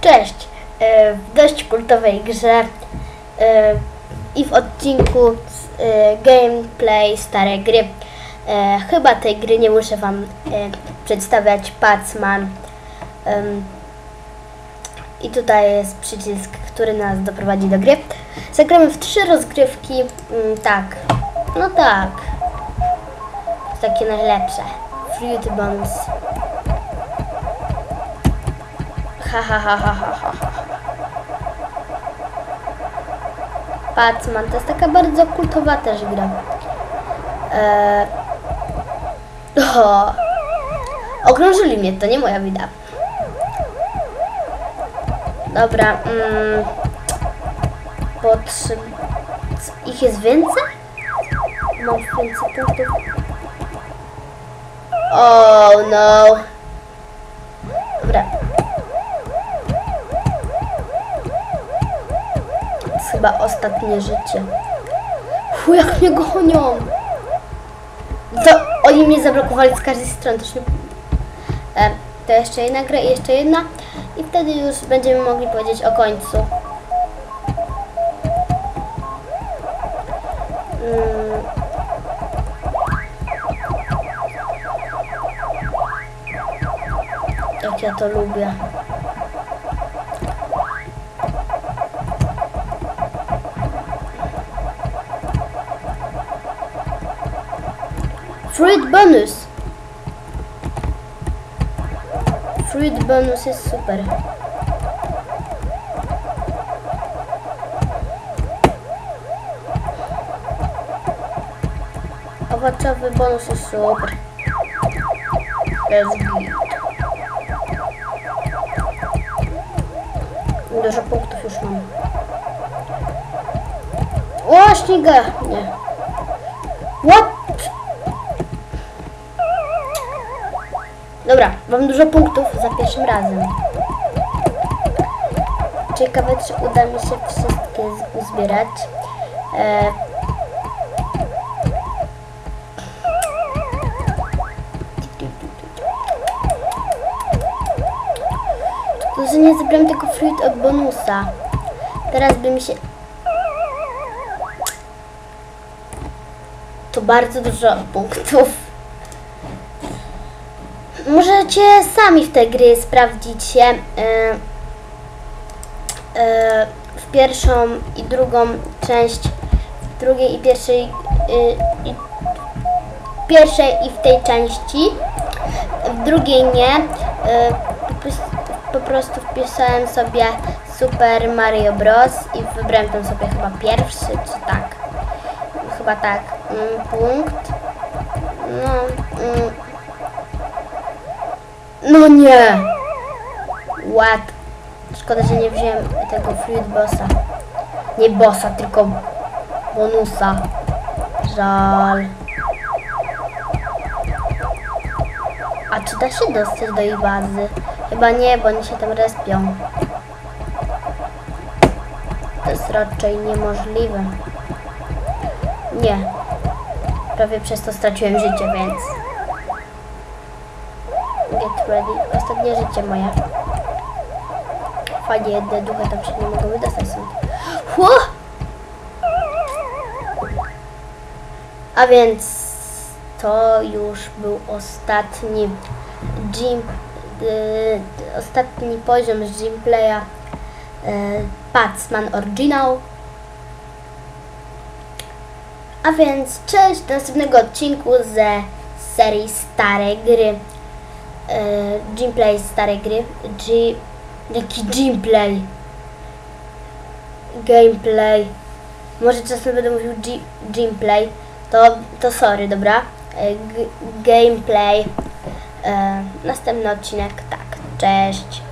Cześć! E, W dość kultowej grze e, i w odcinku e, gameplay starej gry. Chyba tej gry nie muszę Wam przedstawiać. Pacman. I tutaj jest przycisk, który nas doprowadzi do gry. Zagramy w trzy rozgrywki. Mm, Tak, no tak. Takie najlepsze. Fruit Bombs. Ha ha ha ha to jest taka bardzo kultowa też gra. Eee... O, okrążyli mnie, to nie moja wina. Dobra, mm, potrzeb... Ich jest więcej? Mam więcej punktów. Oh no. Dobra. To jest chyba ostatnie życie. Fu, jak mnie gonią. To oni mnie zablokowali z każdej strony. To, nie... e, to jeszcze jedna gra i jeszcze jedna. I wtedy już będziemy mogli powiedzieć o końcu. Mm. Jak ja to lubię. Fruit bonus. Fruit bonus jest super. Owocowy bonus jest super. Dużo punktów już mam. What? Dobra, mam dużo punktów za pierwszym razem. Ciekawe, czy uda mi się wszystkie uzbierać. E... Tylko, że nie zebrałem tego fruit od bonusa. Teraz by mi się... To bardzo dużo punktów. Możecie sami w te gry sprawdzić się e, e, w pierwszą i drugą część, w drugiej i pierwszej, e, i, pierwszej i w tej części, w drugiej nie. Po, pros- po prostu wpisałem sobie Super Mario Bros. i wybrałem tam sobie chyba pierwszy, czy tak. Chyba tak. Mm, punkt. No. No nie! Ład. Szkoda, że nie wziąłem tego Fruit Bossa. Nie bossa, tylko bonusa. Żal. A czy da się dostać do ich bazy? Chyba nie, bo oni się tam respią. To jest raczej niemożliwe. Nie. Prawie przez to straciłem życie, więc... Get ready. Ostatnie życie moje. Fajnie, jedne duchy tam się nie mogą wydostać stąd. Ło! A więc to już był ostatni gym, ostatni poziom z gameplaya y, Patsman Original. A więc cześć do następnego odcinku ze serii Stare Gry. E, gameplay starej gry. G... Jaki gameplay? Gameplay. Może czasem będę mówił gameplay. To, to sorry, dobra. E, g... gameplay. E, następny odcinek, tak. Cześć.